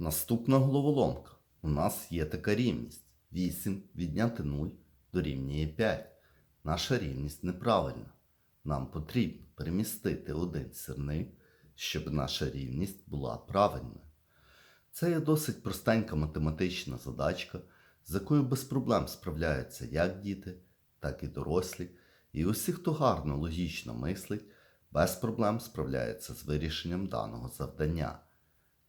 Наступна головоломка. У нас є така рівність. 8 відняти 0 дорівнює 5. Наша рівність неправильна. Нам потрібно перемістити один сірник, щоб наша рівність була правильною. Це є досить простенька математична задачка, з якою без проблем справляються як діти, так і дорослі. І усі, хто гарно логічно мислить, без проблем справляється з вирішенням даного завдання.